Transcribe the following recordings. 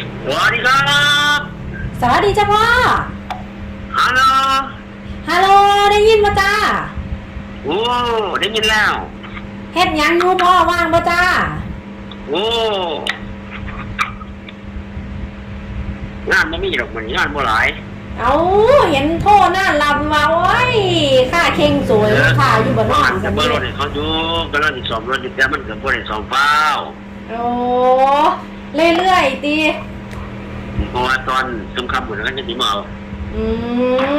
สวัสดีครับสวัสดีจ้าพ่อ ฮัลโหลฮัลโหลได้ยินมาจ้าโอ้ได้ยินแล้ว เฮ็ดหยังอยู่พ่อว่างมาจ้าโอ้งานไม่มีหรอกมันงานบ่หลาย เอาเห็นโทษหน้าลำมาโอ้ยค่าเข่งสวยค่าอยู่บนนอบ้านนกัจะนเบอร์รถนี่ให้เขาอยู่กำลังติดสอบรถอยู่แต่มันเกิดบ่ได้สอบเฝ้าโอ้ เรื่อยๆตีเพราะว่าตอนสำคัญหมดแล้วก็จะสิมาเอาอื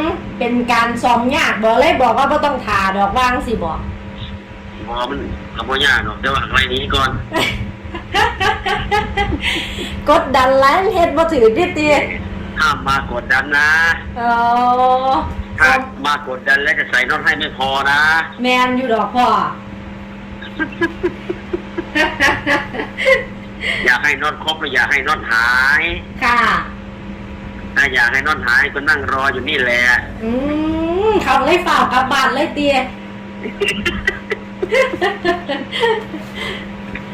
มเป็นการซ้อมยากบอกเลยบอกว่าบ่ต้องทาดอกว่างสิบอก เพราะว่ามันขบวนยากเนาะแต่ว่าอะไรนี้ก่อนกดดันแล้วเฮ็ดบ่ถือดิตีห้ามมากดดันนะเออถ้ามากดดันแล้วจะใส่น็อตให้ไม่พอนะแมนอยู่ดอกพ่อ อยากให้น็อตครบแล้วอยากให้น็อตหายค่ะ ถ้าอยากให้น็อตหายก็นั่งรออยู่นี่แหละ อืมเขาเลยฝ่ากกลับบ้านเลยเตีย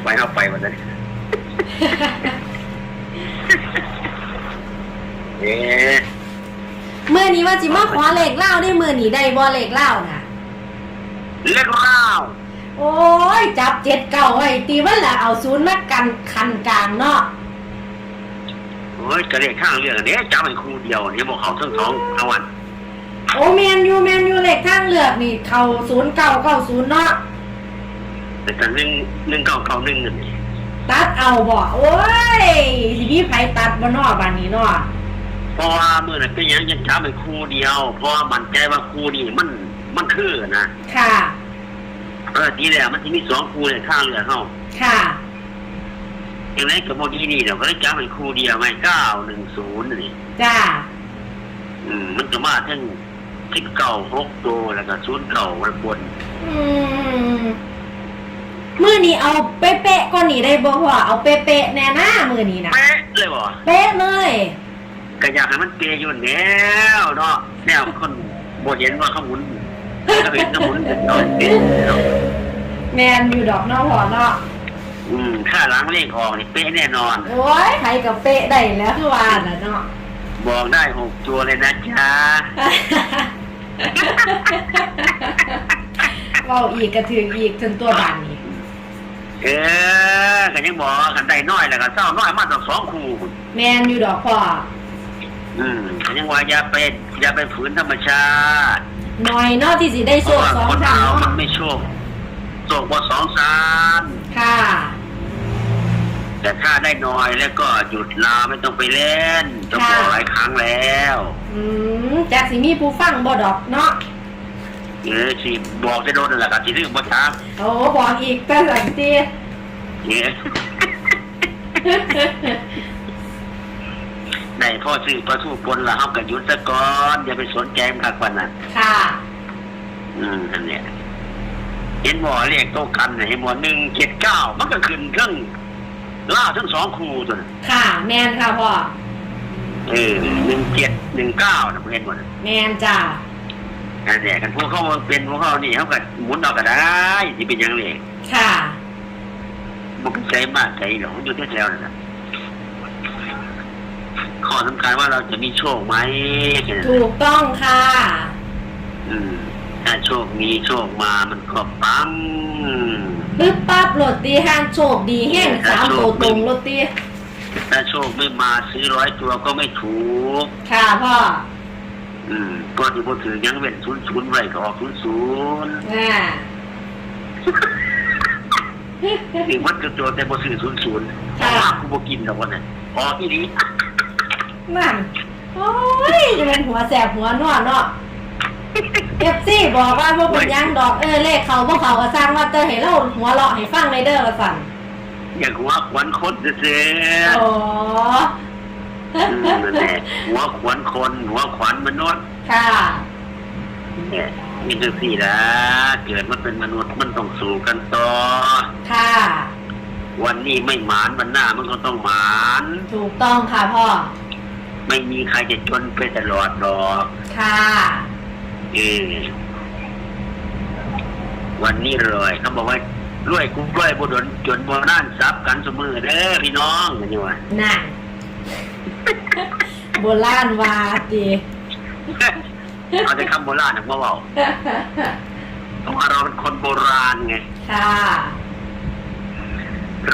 ไปเอาไปวันนั้นเอ๊ะเมื่อนี้ว่าจิมาขอเหล็กเหล่าได้เมื่อนี้ได้บ่เหล็กเหล่านะเล่นข้าว โอ้ย จับเจ็ดเก่าไว้ตีวันละเอาศูนย์มากันคันกลางเนาะโอ้ยกระเรียกข้างเรื่องอันนี้จับให้ครูเดียวเนี่ยบอกเขาทั้งสองทั้งวันโอ้แมนยูแมนยูเหล็กทางเลือกนี่เขาศูนย์เก่าเก้าศูนย์เนาะแต่กันหนึ่งหนึ่งเก้าเก้าหนึ่งนี่ตัดเอาบ่โอ้ยสิพี่ไผตัดบ่เนาะบ้านนี้เนาะเพราะว่าเมื่อนั้นเป็นหยังยังจับให้ครูเดียว เพราะว่ามันใจว่าครูนี่มันมันคือนะค่ะ เออทีแล้วมันจะมีสองครูเลยข้างเรือเขาค่ะ อย่างไรกับโมดีนี่เดี๋ยวก็ได้จับให้ครูเดียวไงเก้าหนึ่งศูนย์นี่จ้า อืมมันจะมาทั้งสิบเก้าหกตัวแล้วก็ศูนย์เก้าวันบนอืมมื้อนี้เอาเป๊ะๆก่อนนี่ได้บ่พ่อเอาเป๊ะๆแน่นะมื้อนี้นะเป๊ะเลยบ่เป๊ะเลย ก็อยากให้มันเปย์อยู่แล้วเนาะแนวคนบ่เห็นว่าเขาหมุน ก็เห็นเขาหมุนเป็นตอนเป๊ะเนาะแมนอยู่ดอกเนาะพ่อเนาะอืมค่าล้างเลขออกนี่เป๊ะแน่นอน โอ้ยไผกับเป๊ะได้แล้วคือว่าน่ะเนาะบอกได้หกตัวเลยนะจ๊ะเว้าอีกกระถืออีกจนตัวบานนี่เออก็ยังบอกกันได้น้อยแล้วก็เศร้าน้อยมาตั้งสองคู่แมนอยู่ดอกพ่ออืมก็ยังว่าอย่าไปอย่าไปฝืนธรรมชาติ หน่อยเนาะที่สิได้เพโชราะคว่าสองคนครั้งเอามันเนาะไม่โชคโชคว่าสองสามค่ะ แต่ถ้าได้น้อยแล้วก็หยุดลาไม่ต้องไปเล่นต้องบอกหลายครั้งแล้วอืมจากสิมีผู้ฟังบ่ดอกเนาะเออสิบอกจะโดนนั่นแหละกับที่เรื่องบ่ช้าโอ้บอกอีกแต่สันติ เนี่ย ในพ่อซื้อประทูปนละเฮากับยุทธกรอย่าไปสนใจมันคักวันนั้นค่ะ อืมอันเนี้ยเห็นบ่เรียกโต๊ะกันน่ะเห็นบ่หนึ่งเจ็ดเก้ามันก็ขึ้นเครื่องล่าทั้งสองคู่ตัวน่ะค่ะ แมนค่ะพ่อ เออหนึ่งเจ็ดหนึ่งเก้านะเห็นบ่น่ะแมนจ้าอันเนี้ยกันพวกเขาเป็นพวกเขานี่เขาก็หมุนเอาก็ได้ที่เป็นหยังเลยค่ะมันก็ใจมากใจหรอกมันอยู่แถวๆนั่นน่ะ ข้อสำคัญว่าเราจะมีโชคไหมแค่นั้นถูกต้องค่ะ อืมถ้าโชคมีโชคมามันก็ปังปึ๊บปั๊บโรตีห้างโชคดีแห้งสามโตตรงโรตีถ้าโชคไม่มาซื้อร้อยตัวก็ไม่ถูก ค่ะพ่อ อืมก็ที่พูดถึงยังเว้นศูนย์ศูนย์ไว้ก็ออกศูนย์ศูนย์อ่าถึงวัดกระโจนแต่บ่ซื้อศูนย์ศูนย์เพราะว่ากูบ่กินดอกวันนั้นออกอีหลี นั่นโอ้ยจะเป็นหัวแสบหัวนวดเนาะเอฟซี่บอกว่าพวกเป็นหยังดอกเออเลขเขาพวกเขาก็สร้างว่าเตอร์ให้เราหัวเราะให้ฟังในเด้อละสั่นอย่างหัวขวัญคนเสียโอ้อืมนั่นแหละหัวขวัญคน หัวขวัญมนุษย์ค่ะ เนี่ยมีจังสี่ละเกิดมาเป็นมนุษย์มันต้องสู้กันต่อ ค่ะ วันนี้ไม่หมานวันหน้ามันก็ต้องหมาน ถูกต้องค่ะพ่อ ไม่มีใครจะจนไปตลอดหรอกค่ะ เออวันนี้เลยเขาบอกว่ารวยกุ้งรวยบุดนจนบ่น่านซับกันเสมอเด้อพี่น้องกันอยู่ว่าน่ะโบราณวาดีเอาแต่คำโบราณนะมาเบาเพราะว่าเราเป็นคนโบราณไง ค่ะ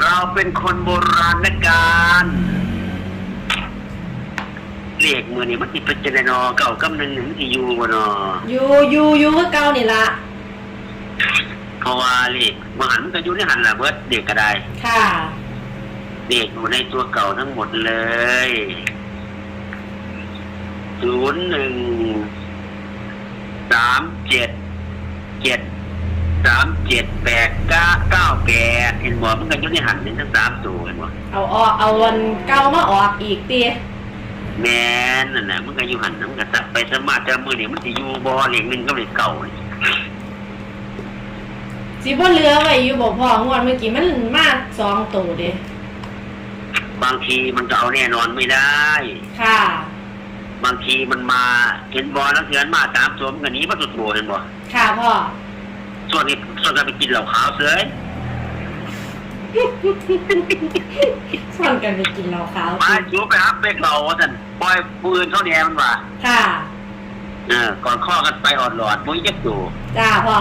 เราเป็นคนโบราณการ เลขมือนี่มันติเป็นเจนนอเก่ากำหนึ่งมันสิอยู่บ่นออยู่อยู่อยู่คือเก่านี่ละเพราะว่าเลขมหันมันก็อยู่ในหันละเบิดเด็กก็ได้ ค่ะเด็กอยู่ในตัวเก่าทั้งหมดเลยศูนย์หนึ่งสามเจ็ดเจ็ดสามเจ็ดแปดเก้าเก้าแปดเห็นบ่มันก็อยู่ในหันนี่ทั้งสามตัวเห็นบ่เอาออกเอาวันเก่ามาออกอีกตี แม่นนั่นน่ะมันก็อยู่หันมันก็สักไปสมาแต่มือนี่มันสิอยู่บ่เลขหนึ่งก็เลขเก่านี่สิบ่เหลือไว้อยู่บ่พองวดเมื่อกี้มันมาสองตัวเด้บางทีมันก็เอาแน่นอนไม่ได้ ค่ะ บางทีมันมาเห็นบอแล้วเถือนมาตามตัวมันก็หนีมาสุดตัวเห็นบ่ค่ะพ่อส่วนนี้ส่วนการไปกินเหล้าขาวเสือย ชวนกันไปกินเหล้าขาวมาจูไปฮับเป็กเราว่าท่านปล่อยปืนเขาแนมันว่าค่ะเออก่อนข้อกันไปออดหลอดมุ้ยจักอยู่จ้าพ่อ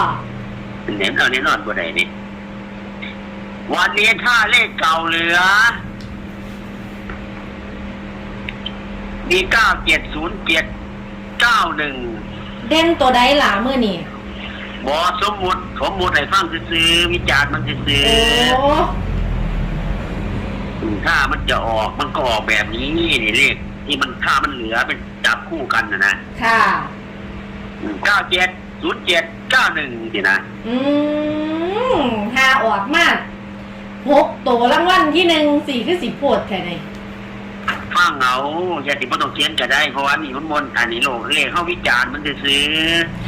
เน้นเอาเน้นนอนบ่ได้นี่วันนี้ถ้าเลขเก่าเหลือ มีเก้าเจ็ดศูนย์เจ็ดเก้าหนึ่งเด่นตัวใดหล่ะมื้อนี่บอสมมุติสมมุติให้ฟังซื้อๆวิจารณ์มันซื้อโอ้ๆ ถ้ามันจะออกมันก็ออกแบบนี้นี่เลขที่มันถ้ามันเหลือเป็นจับคู่กันนะนะค่ะ เก้าเจ็ดศูนย์เจ็ดเก้าหนึ่งสินะอืมหาออกมากหกตัวรางวัลที่หนึ่งสี่คือสิโพดแค่ไหนฟังเอาอย่าติดบ่ต้องเขียนก็ได้เพราะว่านี่มันมนต์อันนี้โลกเลขเข้าวิจารณ์มันซื้อ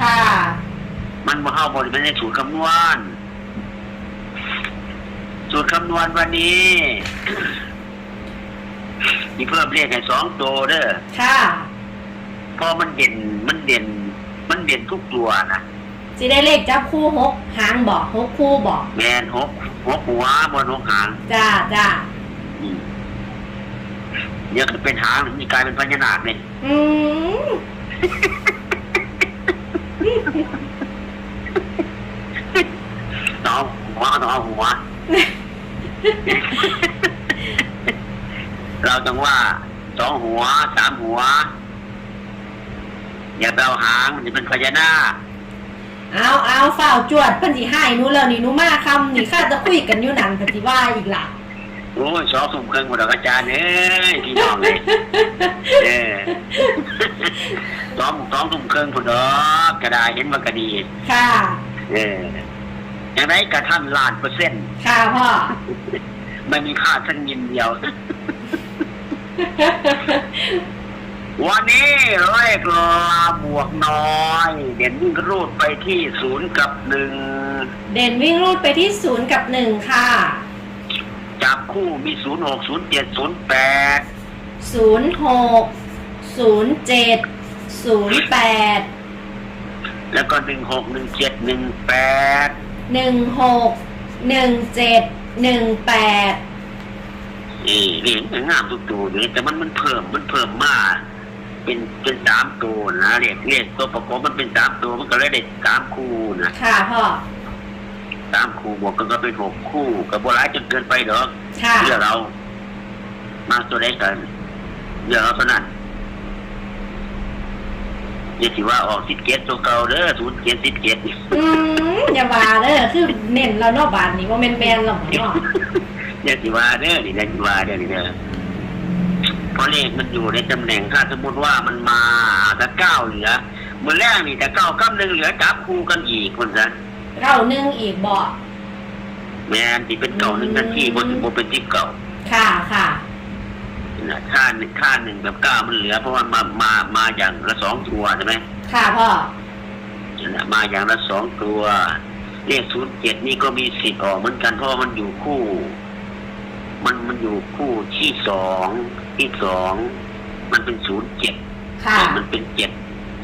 ค่ะๆมันบ่เข้าบริมันในสูตรคำนวณ สูตรคำนวณวันนี้ มีเพิ่มเลขให้สองตัวเด้อค่ะ เพราะมันเด่นมันเด่น มันเด่นทุกตัวนะสิได้เลขจับคู่หกหางบอกหกคู่บอกแมนหกหกหัวบนหกหางจ้าจ้าอืมเดี๋ยวก็เป็นหางมีกลายเป็นพญานาคเนี่ยอืมต้องเอาหัวต้องเอาหัว เราต้องว่าสองหัวสามหัว อย่าไปเอาหางมันจะเป็นพญานาคเอาเอาเฝ้าวจวดเพิ่นสิให้หนูแล้วนี่หนูมาคำนี่ข้าจะคุยกันอยู่นั่นเพิ่นสิว่าอีกล่ะโอ้ยสองสุ่มเครื่องหมดแล้วอาจารย์เอ้ยพี่น้องเลยเออสองสองสุ่มเครื่องผุดดอกกระดาษเห็นว่ากระดีค่ะ เออ อย่างไรกระท่านล้านเปอร์เซ็นต์ค่ะพ่อ ไม่มีค่าสักยินเดียว วันนี้เลขลาบวกน้อย เด่นวิ่งรูดไปที่ศูนย์กับหนึ่งเด่นวิ่งรูดไปที่ศูนย์กับหนึ่งค่ะ จับคู่มีศูนย์หกศูนย์เจ็ดศูนย์แปดศูนย์หกศูนย์เจ็ดศูนย์แปดแล้วก็หนึ่งหกหนึ่งเจ็ดหนึ่งแปด หนึ่งหกหนึ่งเจ็ดหนึ่งแปดนี่นี่มันงามทุกตัวนี่แต่มันมันเพิ่มมันเพิ่มมากเป็นเป็นสามตัวนะเรียกเรียกตัวประกอบมันเป็นสามตัวมันก็เลยได้สามคู่นะค่ะพ่อสามคู่บวกกันก็เป็นหกคู่กับโบราณจนเกินไปหรอกค่ะเลือกเรา มาตัวได้กันเลือกเราเท่านั้น อย่าถือว่าออกสิบเจ็ดตัวเก่าเด้อศูนย์เจ็ดสิบเจ็ดอืมอย่าว่าเด้อคือเน้นเราเนอกบานนี่ว่าแมนแมนๆเราเนาะอย่าถือว่าเด้อนี่อย่าถือว่าเด้อนี่เด้อเพราะเลขมันอยู่ในตำแหน่งถ้าสมมติว่ามันมาถ้าเก้าเหลือเมื่อแรกนี่แต่เก้ากับหนึ่งเหลือจับคู่กันอีกคนซะเก้าหนึ่งอีกบอกแม่นที่เป็นเก่าหนึ่งนาทีบนบนเป็นที่เก่าค่ะค่ะ นะค่าหนึ่งค่าหนึ่งแบบเก้ามันเหลือ เพราะว่ามามามาอย่างละสองตัวใช่ไหมค่ะพ่อนั่นน่ะมาอย่างละสองตัวเลขศูนย์เจ็ดนี่ก็มีสิทธิ์ออกเหมือนกันเพราะว่ามันอยู่คู่ มันมันอยู่คู่ที่สองที่สองมันเป็นศูนย์เจ็ดค่ะมันเป็นเจ็ด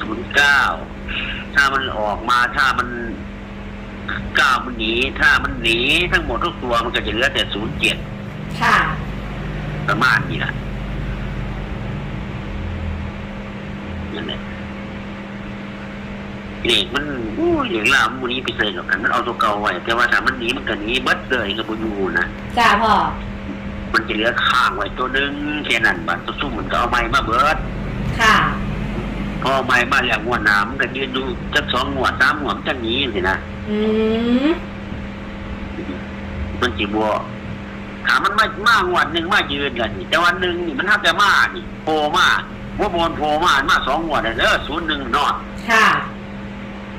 ศูนย์เก้าถ้ามันออกมาถ้ามันเก้ามันหนี ถ้ามันหนีทั้งหมดทุกตัวมันก็จะเหลือแต่ศูนย์เจ็ดค่ะประมาณนี้แหละ นั่นแหละเลขมันอู้ยเหลืองลามมูนี้ไปเจอกับกันมันเอาตัวเก่าไว้แต่ว่าถ้ามันหนีมันก็หนีเบิดเลยกับบุยูนะจ้าพ่อ มันจะเหลือข้างไว้ตัวหนึงแค่นั้นบัดตัวซุ่มมันก็เอาไม้มาเบิดค่ะ พอไม้มาแล้วงวดหน้ำก็ยืนดูจักสองงวดสามงวดมันจะหนีสินะอืม มันจีบัวถามมันมามางวดหนึ่งมายืนกันนี่แต่วันหนึ่งนี่มันทักจะมานี่โผล่มา ว่าโมนโผล่มามาสองงวดเลยเด้อศูนย์หนึ่งนอดค่ะ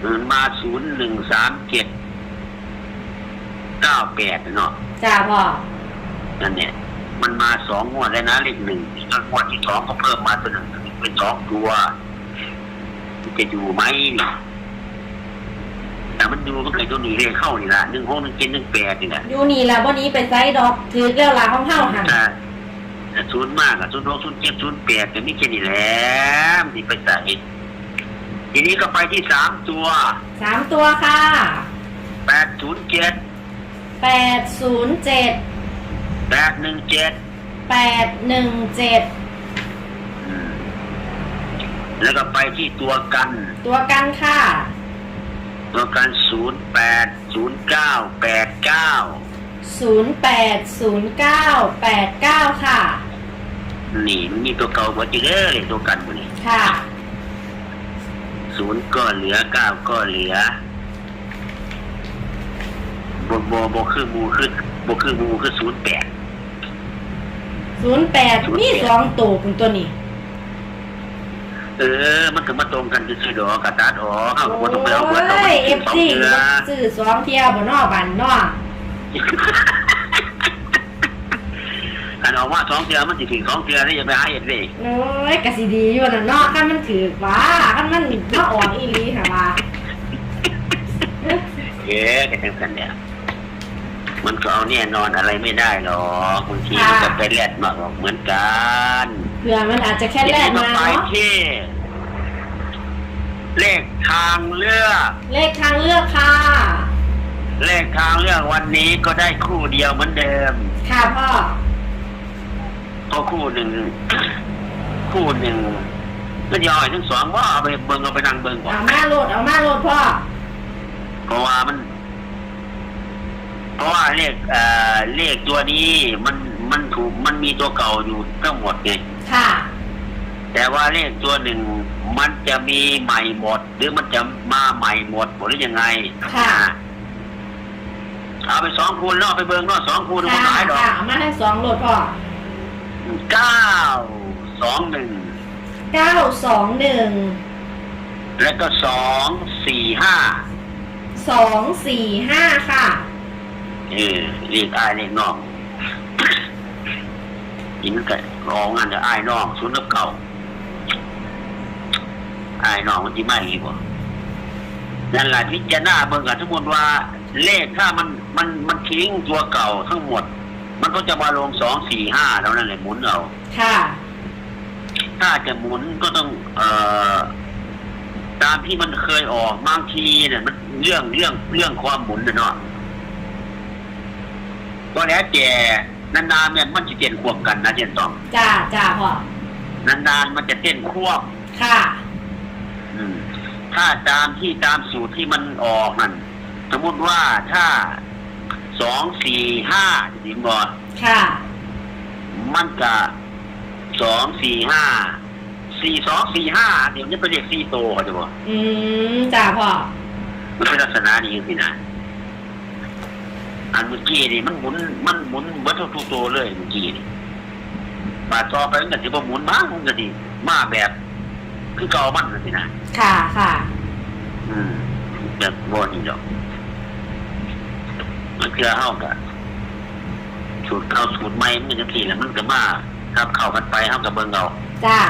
มันมาศูนย์หนึ่งสามเจ็ดเก้าแปดเนาะจ้าพ่อนั่นเนี่ยมันมาสองงวดแล้วนะเลขหนึ่งแล้วงวดที่สองก็เพิ่มมาตัวหนึ่งเป็นสองตัวมันจะอยู่ไหมนี่แต่มันอยู่มันเคยตัวหนีเลขเข้านี่ละหนึ่งหกหนึ่งเจ็ดหนึ่งแปดนี่แหละอยู่นี่แหละวันนี้ไปไซด์ดอกถือเรื่องราวของเฮาหันแต่แต่ ศูนย์มากอะศูนย์หกศูนย์เจ็ดศูนย์แปดแต่ไม่ใช่นี่แหละมันสิไปใส่ทีนี้ก็ไปที่สามตัวสามตัวค่ะแปดศูนย์เจ็ดแปดศูนย์เจ็ดแปดหนึ่งเจ็ดแปดหนึ่งเจ็ดแล้วก็ไปที่ตัวกัน ตัวกันค่ะ ตัวกันศูนย์แปดศูนย์เก้าแปดเก้า ศูนย์แปดศูนย์เก้าแปดเก้าค่ะ นี่มันมีตัวเก่าหมดอยู่เลยตัวกันหมดนี่ค่ะ ศูนย์ก็เหลือเก้าก็เหลือโบโบโบคือหมูคือโบคือหมูคือศูนย์แปดศูนย์แปดมีสองตัวคุณตัวนี้ เออ มันถึงมาตรงกันคือดอกกระตัดออกเข้าโอหัวตรงไปเอาหัว้ตรงไปยเอกินฟสองซีเทือซื้อสองเที่ยวบนนอกบันนอก อันออกว่าสองเทือมันสิถึงสองเทือได้ยังไปหาเห็ดเลยโอ้ยกะสิดีอยู่นะเนอกขั้นมันถือว่าขั้นมันมาอ่อนอีหลีค่ะว่าเอ๊ะกันทั้งกันเนี่ยมันก็เอาเนี่ยนอนอะไรไม่ได้หรอกบางทีมันก็ไปแลดมาออกเหมือนกันเผื่อมันอาจจะแค่แรกมาไปเนาะที่เลขทางเลือก เลขทางเลือกค่ะ เลขทางเลือกวันนี้ก็ได้คู่เดียวเหมือนเดิม ค่ะพ่อ ก็คู่หนึ่ง คู่หนึ่งก็ย่อยทั้งสองว่าเอาไปเบิ่งเอาไปนั่งเบิ่งก่อนเอามาโหลดเอามาโหลดพ่อ เพราะว่ามัน เพราะว่าเลขเอ่อเลขตัวนี้มันมันถูกมันมีตัวเก่าอยู่ทั้งหมดไงค่ะ แต่ว่าเลขตัวหนึ่งมันจะมีใหม่หมด หรือมันจะมาใหม่หมดหรือยังไงค่ะอ่า เอาไปสองคูณเนาะไปเบิ่งเนาะสองคูณค่ะมันหลายดอกค่ะเอามาทั้งสองโหลดพ่อเก้าสองหนึ่งเก้าสองหนึ่งแล้วก็สองสี่ห้าสองสี่ห้าค่ะเออเรียกอายเรียกน้องยินกันร้องงานจะอายน้องสุนับเก่าอายน้องมันที่ไม่ดีกว่านั่นแหละพิจารณาเบิ่งกันทั้งหมดว่า เลขถ้ามันมันมันทิ้งตัวเก่าทั้งหมด มันก็จะมาลงสองสี่ห้าแล้วนั่นแหละหมุนเอาค่ะ ถ้าจะหมุนก็ต้อง เอ่อตามที่มันเคยออกบางทีเนี่ยมันเรื่องเรื่องเรื่องความหมุนน่ะเนาะก็แล้วแต่นานๆเนี่ยมันจะเต้นควบกันนะเจนต้องจ้าจ้าพ่อนานๆมันจะเต้นควบค่ะ อืม ถ้าตามที่ตามสูตรที่มันออกนั่น สมมติว่าถ้าสองสี่ห้าสิบอค่ะ มันก็สองสี่ห้าสี่สองสี่ห้าเดี๋ยวนี้ไปเรียกสี่โตเขาจะบอกอืมจ้าพ่อมันเป็นลักษณะนี้สินะอันเมื่อกี้นี่มันหมุนมันหมุนเบิดทุกตัวเลยเมื่อกี้นี่บาดต่อไปมันก็สิบ่หมุนมากมันก็สิมาแบบ คือเก่ามันน่ะสินะค่ะค่ะ อืมแบบบ่นี่ดอก มันคือเฮาก็สูตรเข้าสูตรใหม่มันจังซี่แหละมันก็มาครับเข้ากันไปเฮาก็เบิ่งเอาจ้า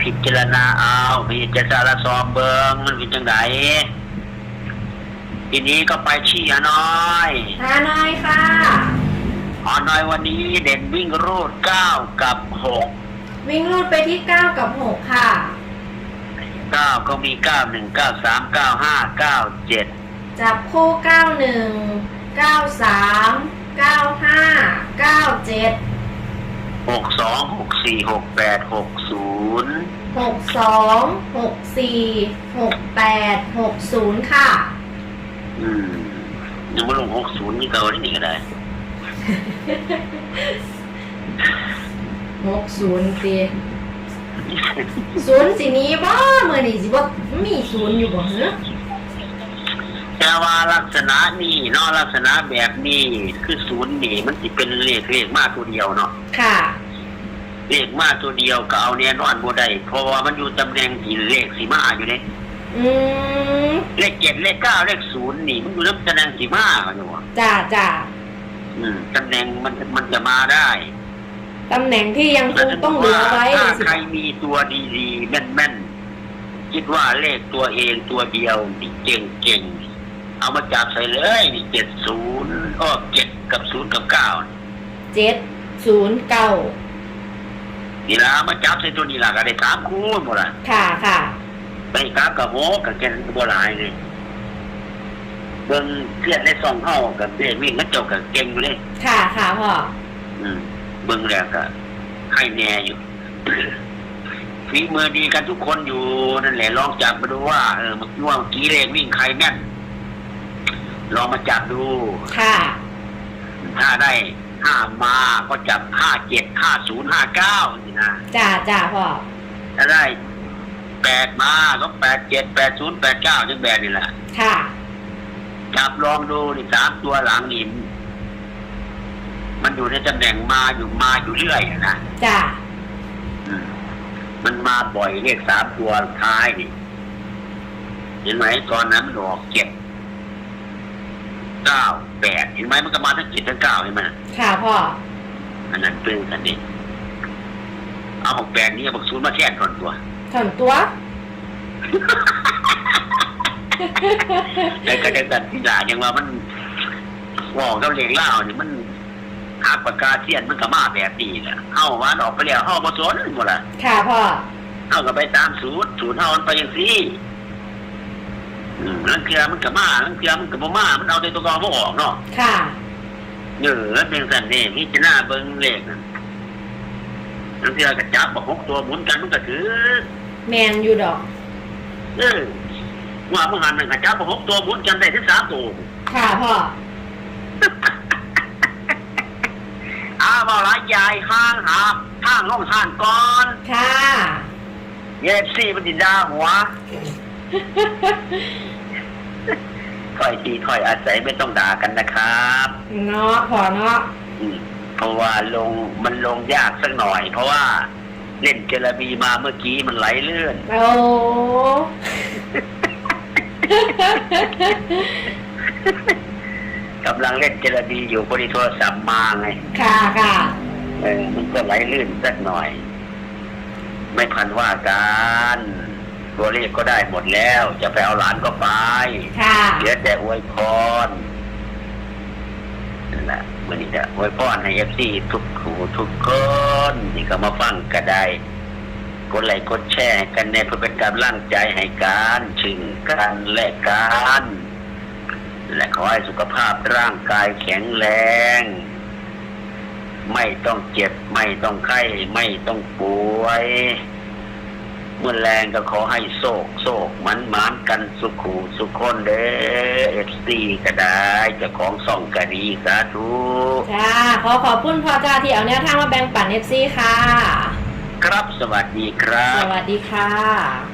พิจารณาเอาพิจารณาซอมเบิงมันเป็นจังไดทีนี้ก็ไปชี้ฮานอยฮานอยค่ะฮานอยวันนี้เด่นวิ่งรูดเก้ากับหกวิ่งรูดไปที่เก้ากับหกค่ะเก้าก็มีเก้าหนึ่งเก้าสามเก้าห้าเก้าเจ็ด จับคู่เก้าหนึ่งเก้าสามเก้าห้าเก้าเจ็ดหกสองหกสี่หกแปดหกศูนย์หกสองหกสี่หกแปดหกศูนย์ค่ะ อืมยังไม่ลงหกศูนย์นี่เก่าได้นี่ก็ได้หกศูนย์สิศูนย์สิหนี้บ่เมื่อนี่สิบ่มีศูนย์อยู่บ่เหรอ แต่ว่าลักษณะนี่เนาะลักษณะแบบนี้คือศูนย์นี่มันสิเป็นเลขเลขมากตัวเดียวเนาะค่ะ เลขมากตัวเดียวก็เอาแน่นอนบ่ได้เพราะว่ามันอยู่ตำแหน่งที่เลขสีมาอยู่เนี่ยอืมเลขเจ็ดเลขเก้าเลขศูนย์นี่มันอยู่ในตำแหน่งสีมาอยู่ว่าจ้าจ้าอืมตำแหน่งมันมันจะมาได้ตำแหน่งที่ยังคงต้องเหลือไว้ถ้าเลยสิใครมีตัวดีๆแม่นๆคิดว่าเลขตัวเองตัวเดียวนี่เก่งๆ เอามาจับใส่เลยนี่เจ็ดศูนย์อ้อเจ็ดกับศูนย์กับเก้าเจ็ดศูนย์เก้านี่ละมาจับใส่ตัวนี้ละก็ได้สามคู่หมดละค่ะค่ะไปกราบกับโหกับแกนบัวลายเลยเบิ่งเครียดในซองเข้ากับเบี้ยวิ่งกระจกกับเก่งอยู่เลยค่ะค่ะพ่ออืมเบิ่งแล้วก็ให้แน่อยู่ฝีมือดีกันทุกคนอยู่นั่นแหละลองจับมาดูว่าเออเมื่อกี้ว่าเมื่อกี้เลขวิ่งใครแม่น ลองมาจับดู ค่ะ ถ้าได้ห้ามาก็จับห้าเจ็ดห้าศูนย์ห้าเก้านี่นะจ้าจ้าพ่อ ถ้าได้แปดมาก็แปดเจ็ดแปดศูนย์แปดเก้าจังแบบนี่แหละ ค่ะ จับลองดูนี่สามตัวหลังนี่มันอยู่ในตำแหน่งมาอยู่มาอยู่เรื่อยอะนะจ้าอืมมันมาบ่อยเลขสามตัวท้ายนี่เห็นไหมตอนนั้นมันออกเจ็ด เก้าแปดเห็นไหมมันก็มาทั้งเจ็ดทั้งเก้าเห็นไหมค่ะพ่ออันนั้นเป็นกันดิเอาของแปดนี้เอาบักศูนย์มาแทนก่อนตัวถอนตัวแต่ก็จะกันที่ด่ายังว่ามันบอกกับเหล็กเล่านี่มันหักปากกาเทียนมันก็มาแบบนี้แหละเฮาวันออกไปแล้วเฮาบ่สนหมดละค่ะพ่อเฮาก็ไปตามสูตรสูตรเฮามันไปอย่างซี่ อืมลังเทือมันก็มาลังเทือมันก็บ่มา มันเอาแต่ตัวกองบ่ออกเนาะค่ะ เออมันเป็นสั่นนี่พิจารณาเบิ่งเลขนั่นลังเทือก็จับบ่หกตัวหมุนกันมันก็ถือแมนอยู่ดอก เออว่าเมื่อหันมันก็จับบ่หกตัวหมุนกันได้ถึงสามตัวค่ะพ่ออาบอละยายห้างหาห้างล่องห้างก่อนค่ะ เยฟซีมันดินดาหัว ถอยทีถอยอาศัยไม่ต้องด่ากันนะครับ เนาะพ่อเนาะอืมเพราะว่าลงมันลงยากสักหน่อย เพราะว่า เล่นเจลาบีมาเมื่อกี้มันไหลเลื่อน โอ้ กำลังเล่นเจลาบีอยู่พอดีโทรศัพท์มาไง ค่ะค่ะเออ มันก็ไหลลื่นสักหน่อย ไม่พันว่ากัน ตัวเลขก็ได้หมดแล้ว จะไปเอาหลานก็ไปค่ะเหลือแต่อวยพรนั่นแหละวันนี้จะอวยพรให้เอฟซีทุกขู่ทุกคนที่เขามาฟังก็ได้กดไลค์กดแชร์ให้กันแน่เพื่อเป็นกำลังใจให้การถึงกันและกันและขอให้สุขภาพร่างกายแข็งแรง ไม่ต้องเจ็บ ไม่ต้องไข้ ไม่ต้องป่วย เมื่อแรงก็ขอให้โศกโศกมันหมานกันสุขูสุขคนเด้อเอฟซีก็ได้เจ้าของส่องก็ดีสาธุจ้าขอขอบคุณพ่อจ้าที่เอาแนวทางมาแบ่งปันเอฟซีค่ะ ครับสวัสดีครัสบวัสดีค่ะ